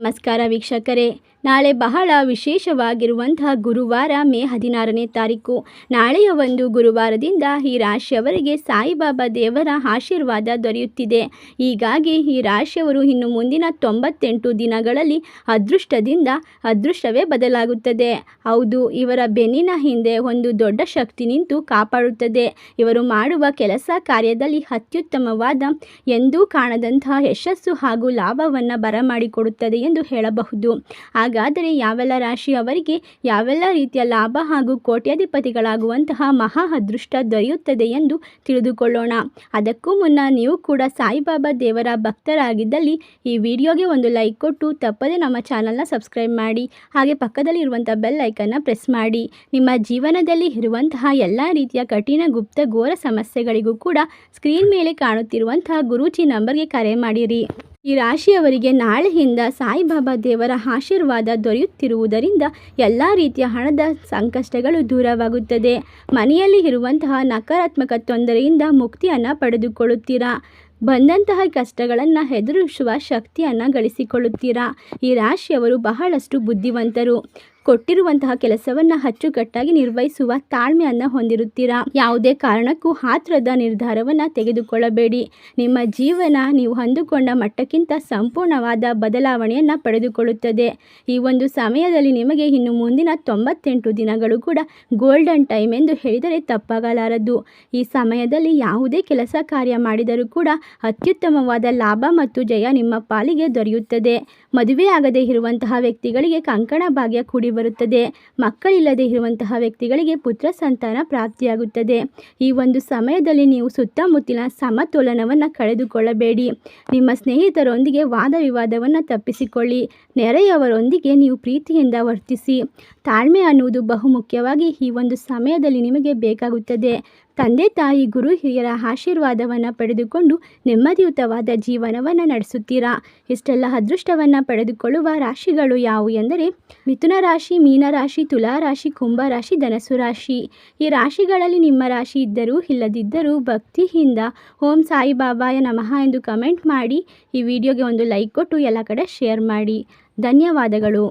ನಮಸ್ಕಾರ ವೀಕ್ಷಕರೇ. ನಾಳೆ ಬಹಳ ವಿಶೇಷವಾಗಿರುವಂತಹ ಗುರುವಾರ ಮೇ ಹದಿನಾರನೇ ತಾರೀಕು. ನಾಳೆಯ ಒಂದು ಗುರುವಾರದಿಂದ ಈ ರಾಶಿಯವರಿಗೆ ಸಾಯಿಬಾಬಾ ದೇವರ ಆಶೀರ್ವಾದ ದೊರೆಯುತ್ತಿದೆ. ಹೀಗಾಗಿ ಈ ರಾಶಿಯವರು ಇನ್ನು ಮುಂದಿನ ತೊಂಬತ್ತೆಂಟು ದಿನಗಳಲ್ಲಿ ಅದೃಷ್ಟದಿಂದ ಅದೃಷ್ಟವೇ ಬದಲಾಗುತ್ತದೆ. ಹೌದು, ಇವರ ಬೆನ್ನಿನ ಹಿಂದೆ ಒಂದು ದೊಡ್ಡ ಶಕ್ತಿ ನಿಂತು ಕಾಪಾಡುತ್ತದೆ. ಇವರು ಮಾಡುವ ಕೆಲಸ ಕಾರ್ಯದಲ್ಲಿ ಅತ್ಯುತ್ತಮವಾದ, ಎಂದೂ ಕಾಣದಂತಹ ಯಶಸ್ಸು ಹಾಗೂ ಲಾಭವನ್ನು ಬರಮಾಡಿಕೊಡುತ್ತದೆ ಎಂದು ಹೇಳಬಹುದು. ಹಾಗಾದರೆ ಯಾವೆಲ್ಲ ರಾಶಿಯವರಿಗೆ ಯಾವೆಲ್ಲ ರೀತಿಯ ಲಾಭ ಹಾಗೂ ಕೋಟ್ಯಾಧಿಪತಿಗಳಾಗುವಂತಹ ಮಹಾ ಅದೃಷ್ಟ ದೊರೆಯುತ್ತದೆ ಎಂದು ತಿಳಿದುಕೊಳ್ಳೋಣ. ಅದಕ್ಕೂ ಮುನ್ನ ನೀವು ಕೂಡ ಸಾಯಿಬಾಬಾ ದೇವರ ಭಕ್ತರಾಗಿದ್ದಲ್ಲಿ ಈ ವಿಡಿಯೋಗೆ ಒಂದು ಲೈಕ್ ಕೊಟ್ಟು ತಪ್ಪದೆ ನಮ್ಮ ಚಾನಲ್ನ ಸಬ್ಸ್ಕ್ರೈಬ್ ಮಾಡಿ, ಹಾಗೆ ಪಕ್ಕದಲ್ಲಿ ಇರುವಂಥ ಬೆಲ್ ಐಕನ್ನ ಪ್ರೆಸ್ ಮಾಡಿ. ನಿಮ್ಮ ಜೀವನದಲ್ಲಿ ಇರುವಂತಹ ಎಲ್ಲ ರೀತಿಯ ಕಠಿಣ, ಗುಪ್ತ, ಘೋರ ಸಮಸ್ಯೆಗಳಿಗೂ ಕೂಡ ಸ್ಕ್ರೀನ್ ಮೇಲೆ ಕಾಣುತ್ತಿರುವಂತಹ ಗುರೂಜಿ ನಂಬರ್ಗೆ ಕರೆ ಮಾಡಿರಿ. ಈ ರಾಶಿಯವರಿಗೆ ನಾಳೆಯಿಂದ ಸಾಯಿಬಾಬಾ ದೇವರ ಆಶೀರ್ವಾದ ದೊರೆಯುತ್ತಿರುವುದರಿಂದ ಎಲ್ಲ ರೀತಿಯ ಹಣದ ಸಂಕಷ್ಟಗಳು ದೂರವಾಗುತ್ತದೆ. ಮನೆಯಲ್ಲಿ ಇರುವಂತಹ ನಕಾರಾತ್ಮಕ ತೊಂದರೆಯಿಂದ ಮುಕ್ತಿಯನ್ನು ಪಡೆದುಕೊಳ್ಳುತ್ತೀರಾ? ಬಂದಂತಹ ಕಷ್ಟಗಳನ್ನು ಎದುರಿಸುವ ಶಕ್ತಿಯನ್ನು ಗಳಿಸಿಕೊಳ್ಳುತ್ತೀರಾ? ಈ ರಾಶಿಯವರು ಬಹಳಷ್ಟು ಬುದ್ಧಿವಂತರು. ಕೊಟ್ಟಿರುವಂತಹ ಕೆಲಸವನ್ನ ಅಚ್ಚುಕಟ್ಟಾಗಿ ನಿರ್ವಹಿಸುವ ತಾಳ್ಮೆಯನ್ನ ಹೊಂದಿರುತ್ತೀರಾ? ಯಾವುದೇ ಕಾರಣಕ್ಕೂ ಆತ್ರದ ನಿರ್ಧಾರವನ್ನ ತೆಗೆದುಕೊಳ್ಳಬೇಡಿ. ನಿಮ್ಮ ಜೀವನ ನೀವು ಅಂದುಕೊಂಡ ಮಟ್ಟಕ್ಕಿಂತ ಸಂಪೂರ್ಣವಾದ ಬದಲಾವಣೆಯನ್ನು ಪಡೆದುಕೊಳ್ಳುತ್ತದೆ. ಈ ಒಂದು ಸಮಯದಲ್ಲಿ ನಿಮಗೆ ಇನ್ನು ಮುಂದಿನ ತೊಂಬತ್ತೆಂಟು ದಿನಗಳು ಕೂಡ ಗೋಲ್ಡನ್ ಟೈಮ್ ಎಂದು ಹೇಳಿದರೆ ತಪ್ಪಾಗಲಾರದು. ಈ ಸಮಯದಲ್ಲಿ ಯಾವುದೇ ಕೆಲಸ ಕಾರ್ಯ ಮಾಡಿದರೂ ಕೂಡ ಅತ್ಯುತ್ತಮವಾದ ಲಾಭ ಮತ್ತು ಜಯ ನಿಮ್ಮ ಪಾಲಿಗೆ ದೊರೆಯುತ್ತದೆ. ಮದುವೆಯಾಗದೇ ಇರುವಂತಹ ವ್ಯಕ್ತಿಗಳಿಗೆ ಕಂಕಣ ಭಾಗ್ಯ ಕೂಡಿ ಬರುತ್ತದೆ. ಮಕ್ಕಳಿಲ್ಲದೆ ಇರುವಂತಹ ವ್ಯಕ್ತಿಗಳಿಗೆ ಪುತ್ರ ಸಂತಾನ ಪ್ರಾಪ್ತಿಯಾಗುತ್ತದೆ. ಈ ಒಂದು ಸಮಯದಲ್ಲಿ ನೀವು ಸುತ್ತಮುತ್ತಲಿನ ಸಮತೋಲನವನ್ನು ಕಳೆದುಕೊಳ್ಳಬೇಡಿ. ನಿಮ್ಮ ಸ್ನೇಹಿತರೊಂದಿಗೆ ವಾದ ವಿವಾದವನ್ನು ತಪ್ಪಿಸಿಕೊಳ್ಳಿ. ನೆರೆಯವರೊಂದಿಗೆ ನೀವು ಪ್ರೀತಿಯಿಂದ ವರ್ತಿಸಿ. ತಾಳ್ಮೆ ಅನ್ನುವುದು ಬಹುಮುಖ್ಯವಾಗಿ ಈ ಒಂದು ಸಮಯದಲ್ಲಿ ನಿಮಗೆ ಬೇಕಾಗುತ್ತದೆ. ತಂದೆ ತಾಯಿ ಗುರು ಹಿರಿಯರ ಆಶೀರ್ವಾದವನ್ನು ಪಡೆದುಕೊಂಡು ನೆಮ್ಮದಿಯುತವಾದ ಜೀವನವನ್ನು ನಡೆಸುತ್ತೀರಾ? ಇಷ್ಟೆಲ್ಲ ಅದೃಷ್ಟವನ್ನು ಪಡೆದುಕೊಳ್ಳುವ ರಾಶಿಗಳು ಯಾವುವು ಎಂದರೆ ಮಿಥುನ ರಾಶಿ ಮೀನರಾಶಿ ತುಲಾ ರಾಶಿ, ಕುಂಭ ರಾಶಿ ಧನಸು ರಾಶಿ. ಈ ರಾಶಿಗಳಲ್ಲಿ ನಿಮ್ಮ ರಾಶಿ ಇದ್ದರೂ ಇಲ್ಲದಿದ್ದರೂ ಭಕ್ತಿಯಿಂದ ಓಂ ಸಾಯಿಬಾಬಾಯ ನಮಃ ಎಂದು ಕಮೆಂಟ್ ಮಾಡಿ, ಈ ವಿಡಿಯೋಗೆ ಒಂದು ಲೈಕ್ ಕೊಟ್ಟು ಎಲ್ಲ ಕಡೆ ಶೇರ್ ಮಾಡಿ. ಧನ್ಯವಾದಗಳು.